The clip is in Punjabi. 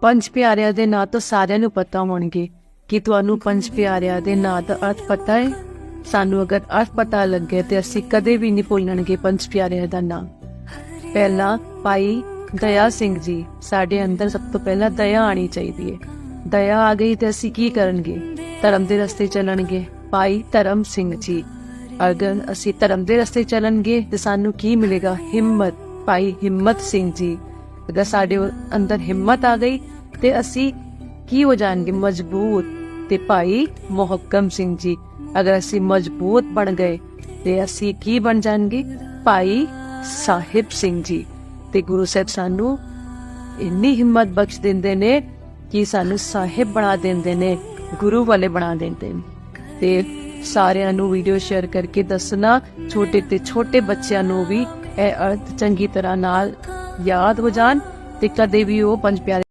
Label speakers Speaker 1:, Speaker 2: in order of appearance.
Speaker 1: ਪੰਜ ਪਿਆਰਿਆਂ ਦੇ ਨਾਂ ਤੋਂ ਸਾਰਿਆਂ ਨੂੰ ਪਤਾ ਹੋਣਗੇ ਕਿ ਤੁਹਾਨੂੰ ਪੰਜ ਪਿਆਰਿਆਂ ਦੇ ਨਾਂ ਦਾ ਅਰਥ ਪਤਾ ਹੈ। ਸਾਨੂੰ ਅਗਰ ਅਰਥ ਪਤਾ ਲੱਗੇ ਤੇ ਅਸੀਂ ਕਦੇ ਵੀ ਨਹੀਂ ਭੁੱਲਣਗੇ ਪੰਜ ਪਿਆਰਿਆਂ ਦਾ ਨਾਂ। ਪਹਿਲਾ ਭਾਈ ਦਇਆ ਸਿੰਘ ਜੀ, ਸਾਡੇ ਅੰਦਰ ਸਭ ਤੋਂ ਪਹਿਲਾਂ ਦਇਆ ਆਣੀ ਚਾਹੀਦੀ ਹੈ। ਦਇਆ ਆ ਗਈ ਤੇ ਅਸੀਂ ਕੀ ਕਰਨਗੇ? ਧਰਮ ਦੇ ਰਸਤੇ ਚੱਲਣਗੇ। ਭਾਈ ਧਰਮ ਸਿੰਘ ਜੀ, ਅਗਰ ਅਸੀਂ ਧਰਮ ਦੇ ਰਸਤੇ ਚੱਲਣਗੇ ਤੇ ਸਾਨੂੰ ਕੀ ਮਿਲੇਗਾ? ਹਿੰਮਤ। ਭਾਈ ਹਿੰਮਤ ਸਿੰਘ ਜੀ ਅਗਰ ਸਾਡੇ ਅੰਦਰ ਹਿੰਮਤ ਆ ਗਈ ਤੇ ਅਸੀਂ ਕੀ ਹੋ ਜਾਣਗੇ? ਮਜ਼ਬੂਤ। ਤੇ ਭਾਈ ਮੁਹੱਕਮ ਸਿੰਘ ਜੀ, ਅਗਰ ਅਸੀਂ ਮਜ਼ਬੂਤ ਬਣ ਗਏ, ਤੇ ਅਸੀਂ ਕੀ ਬਣ ਜਾਣਗੇ? ਭਾਈ ਸਾਹਿਬ ਸਿੰਘ ਜੀ। ਤੇ ਗੁਰੂ ਸਾਹਿਬ ਸਾਨੂੰ ਇੰਨੀ ਹਿੰਮਤ ਬਖਸ਼ ਦਿੰਦੇ ਨੇ ਕਿ ਸਾਨੂੰ ਸਾਹਿਬ ਬਣਾ ਦਿੰਦੇ ਨੇ, ਗੁਰੂ ਵਾਲੇ ਬਣਾ ਦਿੰਦੇ ਨੇ। ਤੇ ਸਾਰਿਆਂ ਨੂੰ ਵੀਡੀਓ ਸ਼ੇਅਰ ਕਰਕੇ ਦੱਸਣਾ, ਛੋਟੇ ਤੇ ਛੋਟੇ ਬੱਚਿਆਂ ਨੂੰ ਵੀ ਇਹ ਅਰਥ ਚੰਗੀ ਤਰ੍ਹਾਂ ਨਾਲ ਯਾਦ ਹੋ ਜਾਣ ਤੇ ਕਦੇ ਵੀ ਉਹ ਪੰਜ ਪਿਆਰੇ